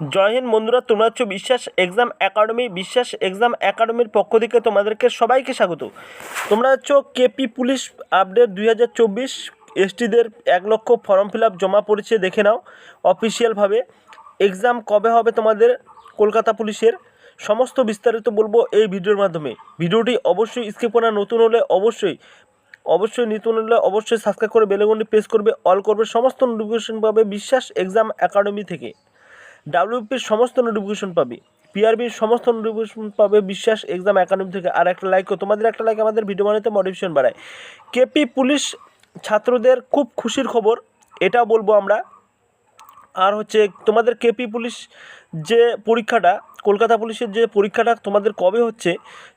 জয় হিন্দ বন্ধুরা, তোমরা হচ্ছে বিশ্বাস এক্সাম একাডেমি, বিশ্বাস এক্সাম একাডেমির পক্ষ থেকে তোমাদেরকে সবাইকে স্বাগত। তোমরা হচ্ছে কেপি পুলিশ আপডেট দুই হাজার চব্বিশ এসটিদের এক লক্ষ ফর্ম ফিল আপ জমা পড়েছে, দেখে নাও অফিসিয়ালভাবে। এক্সাম কবে হবে তোমাদের? কলকাতা পুলিশের। সমস্ত বিস্তারিত বলব এই ভিডিওর মাধ্যমে। ভিডিওটি অবশ্যই স্কিপ করা নতুন হলে অবশ্যই অবশ্যই নতুন হলে অবশ্যই সাবস্ক্রাইব করে বেলেগনটি প্রেস করবে। অল করবে সমস্ত নোটিফিকেশন পাবে বিশ্বাস এক্সাম একাডেমি থেকে। ডাব্লিউপির সমস্ত নোটিফিকেশন পাবে। পিআরবির সমস্ত নোটিফিকেশন পাবে, বিশ্বাস এক্সাম একাডেমি থেকে আর একটা লাইক তোমাদের একটা লাইক আমাদের ভিডিও বানাতে মোটিভেশন বাড়ায়। কেপি পুলিশ ছাত্রদের খুব খুশির খবর, এটা বলব আমরা। আর হচ্ছে তোমাদের কেপি পুলিশ যে পরীক্ষাটা, কলকাতা পুলিশের যে পরীক্ষাটা তোমাদের কবে হচ্ছে,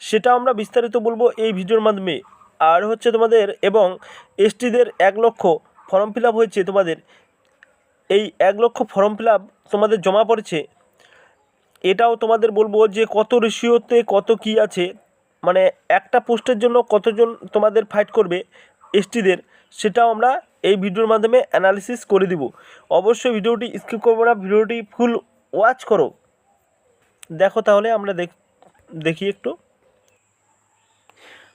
সেটা আমরা বিস্তারিত বলব এই ভিডিওর মাধ্যমে। আর হচ্ছে তোমাদের এবং এসটিদের এক লক্ষ ফর্ম ফিল হয়েছে তোমাদের। এই এক লক্ষ ফর্ম ফিল তোমাদের জমা পড়েছে। এটাও তোমাদের বলব যে কত রেশিওতে কত কি আছে মানে একটা পোস্টের জন্য কতজন তোমাদের ফাইট করবে এসটিদের, সেটাও আমরা এই ভিডিওর মাধ্যমে অ্যানালিসিস করে দিব। অবশ্যই ভিডিওটি স্কিপ করব না, ভিডিওটি ফুল ওয়াচ করো। দেখো তাহলে আমরা দেখি একটু।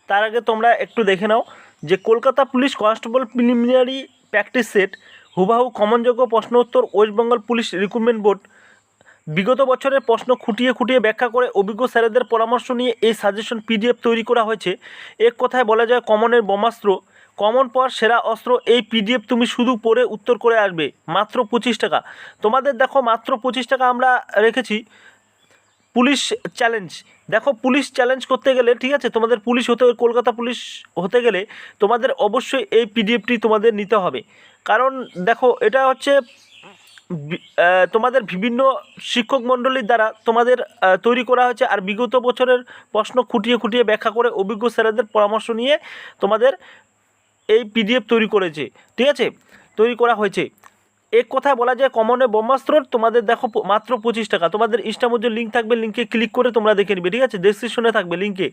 তার আগে তোমরা একটু দেখে নাও যে Kolkata police constable preliminary practice set হুবাহু কমনযোগ্য প্রশ্ন উত্তর West Bengal police recruitment board. বিগত বছরের প্রশ্ন খুঁটিয়ে খুঁটিয়ে ব্যাখ্যা করে অভিজ্ঞ স্যারেদের পরামর্শ নিয়ে এই সাজেশন পিডিএফ তৈরি করা হয়েছে। এক কথায় বলা যায়, কমনের বোমাস্ত্র কমন পাওয়ার সেরা অস্ত্র, এই পিডিএফ তুমি শুধু পড়ে উত্তর করে আসবে, মাত্র পঁচিশ টাকা। তোমাদের দেখো, মাত্র পঁচিশ টাকা আমরা রেখেছি পুলিশ চ্যালেঞ্জ। দেখো, পুলিশ চ্যালেঞ্জ করতে গেলে, ঠিক আছে, তোমাদের পুলিশ হতে, কলকাতা পুলিশ হতে গেলে তোমাদের অবশ্যই এই পিডিএফটি তোমাদের নিতে হবে। কারণ দেখো, এটা হচ্ছে তোমাদের বিভিন্ন শিক্ষক মণ্ডলীর দ্বারা তোমাদের তৈরি করা হয়েছে। আর বিগত বছরের প্রশ্ন খুঁটিয়ে খুঁটিয়ে ব্যাখ্যা করে অভিজ্ঞ স্যারেদের পরামর্শ নিয়ে তোমাদের এই পিডিএফ তৈরি করেছে। ঠিক আছে? তৈরি করা হয়েছে। এক কথা বলা যায়, কমনে ব্রহ্মাস্ত্র তোমাদের দেখো মাত্র পঁচিশ টাকা। তোমাদের ইনস্টার লিঙ্ক থাকবে লিঙ্কে ক্লিক করে তোমরা দেখে নিবে। ঠিক আছে? ডেসক্রিপশনে থাকবে লিঙ্কে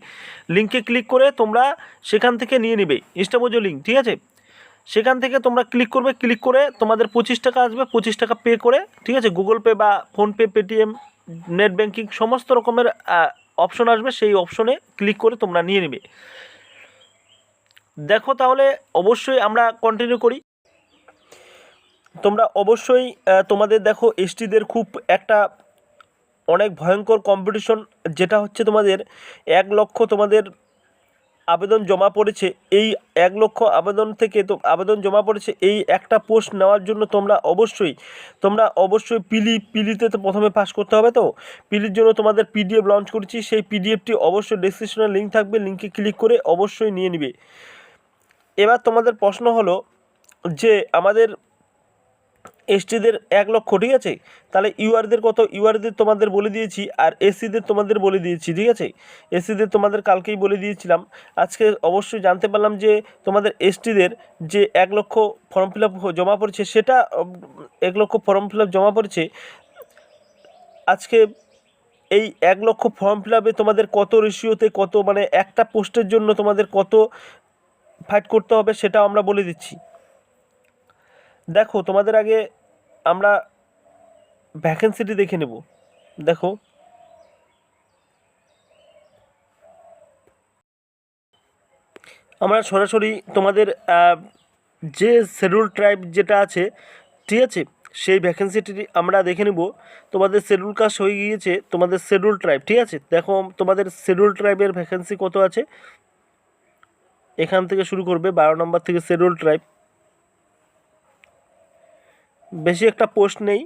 লিঙ্কে ক্লিক করে তোমরা সেখান থেকে নিয়ে নিবে, ইনস্টার লিঙ্ক ঠিক আছে? সেখান থেকে তোমরা ক্লিক করবে ক্লিক করে তোমাদের পঁচিশ টাকা আসবে, পঁচিশ টাকা পে করে, ঠিক আছে? গুগল পে বা ফোনপে পেটিএম নেট ব্যাঙ্কিং সমস্ত রকমের অপশন আসবে, সেই অপশনে ক্লিক করে তোমরা নিয়ে নেবে। দেখো তাহলে অবশ্যই আমরা কন্টিনিউ করি। তোমরা অবশ্যই তোমাদের দেখো এসটিদের খুব একটা অনেক ভয়ঙ্কর কম্পিটিশন যেটা হচ্ছে তোমাদের এক লক্ষ তোমাদের আবেদন জমা পড়েছে, এই এক লক্ষ আবেদন থেকে তো আবেদন জমা পড়েছে, এই একটা পোস্ট নেওয়ার জন্য তোমরা অবশ্যই তোমরা অবশ্যই পিলি, পিলিতে তো প্রথমে পাস করতে হবে তো? পিলির জন্য তোমাদের পিডিএফ লঞ্চ করেছি, সেই পিডিএফটি অবশ্যই ডেসক্রিপশনে লিঙ্ক থাকবে লিঙ্কে ক্লিক করে অবশ্যই নিয়ে নিবে। এবার তোমাদের প্রশ্ন হলো যে আমাদের এসটিদের এক লক্ষ, ঠিক আছে? তাহলে ইউআরদের কত? ইউআরদের তোমাদের বলে দিয়েছি আর এসিদের তোমাদের বলে দিয়েছি, ঠিক আছে? এসিদের তোমাদের কালকেই বলে দিয়েছিলাম। আজকে অবশ্যই জানতে পারলাম যে তোমাদের এসটিদের যে এক লক্ষ ফর্ম ফিল জমা পড়েছে, সেটা এক লক্ষ ফর্ম ফিল জমা পড়েছে। আজকে এই এক লক্ষ ফর্ম ফিল তোমাদের কত রেশিওতে কত মানে একটা পোস্টের জন্য তোমাদের কত ফাইট করতে হবে সেটাও আমরা বলে দিচ্ছি। দেখো, তোমাদের আগে আমরা ভ্যাকেন্সিটি দেখে নেব। দেখো। আমরা সরাসরি তোমাদের যে শিডিউল ট্রাইব যেটা আছে, ঠিক আছে? সেই ভ্যাকেন্সিটি আমরা দেখে নেব। তোমাদের শিডিউল কাস্ট হয়ে গিয়েছে তোমাদের শিডিউল ট্রাইব ঠিক আছে? দেখো, তোমাদের শিডিউল ট্রাইবের ভ্যাকেন্সি কত আছে? এখান থেকে শুরু করবে, বারো নম্বর থেকে শিডিউল ট্রাইব বেশি একটা পোস্ট নেই।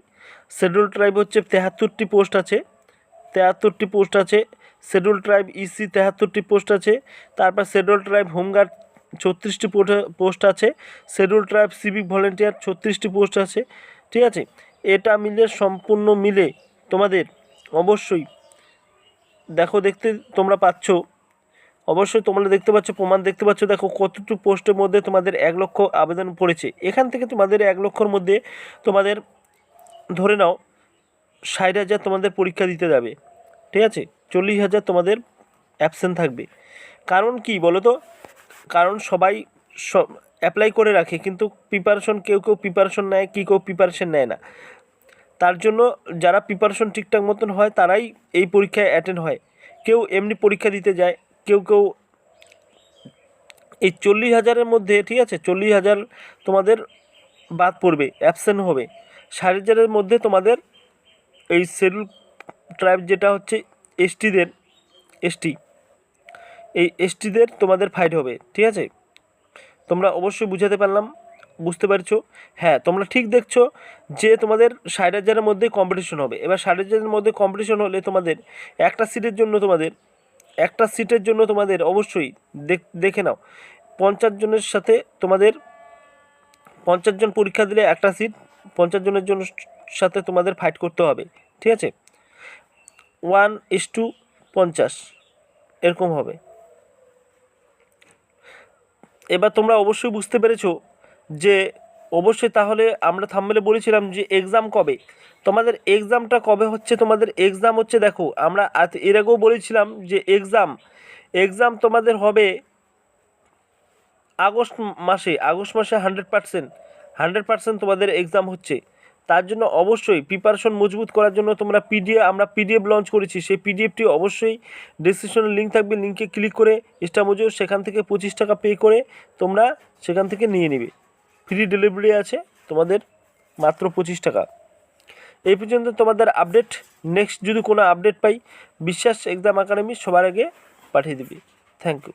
শিডিউল ট্রাইব হচ্ছে তেহাত্তরটি পোস্ট আছে। তেহাত্তরটি পোস্ট আছে। শিডিউল ট্রাইব ইসি তেহাত্তরটি পোস্ট আছে। তারপর শিডিউল ট্রাইব হোমগার্ড ছত্রিশটি পোস্ট আছে। শিডিউল ট্রাইব সিভিক ভলেন্টিয়ার ছত্রিশটি পোস্ট আছে। ঠিক আছে? এটা মিলে সম্পূর্ণ মিলে তোমাদের অবশ্যই দেখো দেখতে তোমরা পাচ্ছ। অবশ্যই তোমরা দেখতে পাচ্ছ, প্রমাণ দেখতে পাচ্ছ। দেখো, কতটুকু পোস্টের মধ্যে তোমাদের এক লক্ষ আবেদন পড়েছে। এখান থেকে তোমাদের এক লক্ষর মধ্যে তোমাদের, ধরে নাও, ষাট হাজার তোমাদের পরীক্ষা দিতে যাবে। ঠিক আছে? চল্লিশ হাজার তোমাদের অ্যাবসেন্ট থাকবে। কারণ কি বলো তো কারণ সবাই অ্যাপ্লাই করে রাখে, কিন্তু প্রিপারেশন কেউ কেউ প্রিপারেশন নেয়, কি কেউ প্রিপারেশন নেয় না। তার জন্য যারা প্রিপারেশন ঠিকঠাক মতন হয়, তারাই এই পরীক্ষায় অ্যাটেন্ড হয়। কেউ এমনি পরীক্ষা দিতে যায় কেউ কেউ এই চল্লিশ হাজারের মধ্যে, ঠিক আছে, চল্লিশ হাজার তোমাদের বাদ পড়বে অ্যাবসেন্ট হবে। ষাট হাজারের মধ্যে তোমাদের এই শিডিউল ট্রাইব যেটা হচ্ছে এসটিদের এসটি এই এসটিদের তোমাদের ফাইট হবে, ঠিক আছে? তোমরা অবশ্যই বুঝাতে পারলাম, বুঝতে পারছ? হ্যাঁ তোমরা ঠিক দেখছ যে তোমাদের ষাট হাজারের মধ্যে কম্পিটিশন হবে। এবার ষাট হাজারের মধ্যে কম্পিটিশন হলে তোমাদের একটা সিটের জন্য তোমাদের একটা সিটের জন্য তোমাদের অবশ্যই দেখ- নাও। পঞ্চাশ জনের সাথে তোমাদের, পঞ্চাশ জন পরীক্ষা দিলে একটা সিট, পঞ্চাশ জনের জন্য সাথে তোমাদের ফাইট করতে হবে, ঠিক আছে? ওয়ান ইস টু পঞ্চাশ, এরকম হবে। এবার তোমরা অবশ্যই বুঝতে পেরেছ যে অবশ্যই তাহলে আমরা থাম্বেলে বলেছিলাম যে এক্সাম কবে? তোমাদের এক্সামটা কবে হচ্ছে? তোমাদের এক্সাম হচ্ছে দেখো, আমরা এর আগেও বলেছিলাম যে এক্সাম এক্সাম তোমাদের হবে আগস্ট মাসে আগস্ট মাসে হান্ড্রেড পার্সেন্ট হান্ড্রেড পার্সেন্ট তোমাদের এক্সাম হচ্ছে। তার জন্য অবশ্যই প্রিপারেশন মজবুত করার জন্য তোমরা পিডিএফ আমরা পিডিএফ লঞ্চ করেছি। সেই পিডিএফটি অবশ্যই ডিসক্রিপশনে লিঙ্ক থাকবে লিঙ্কে ক্লিক করে ইস্টামোজো সেখান থেকে পঁচিশ টাকা পে করে তোমরা সেখান থেকে নিয়ে নেবে। ফ্রি ডেলিভারি আছে, তোমাদের মাত্র পঁচিশ টাকা। এই পর্যন্ত তোমাদের আপডেট নেক্সট যদি কোনো আপডেট পাই, বিশ্বাস এক্সাম একাডেমি সবার আগে পাঠিয়ে দিবি। Thank you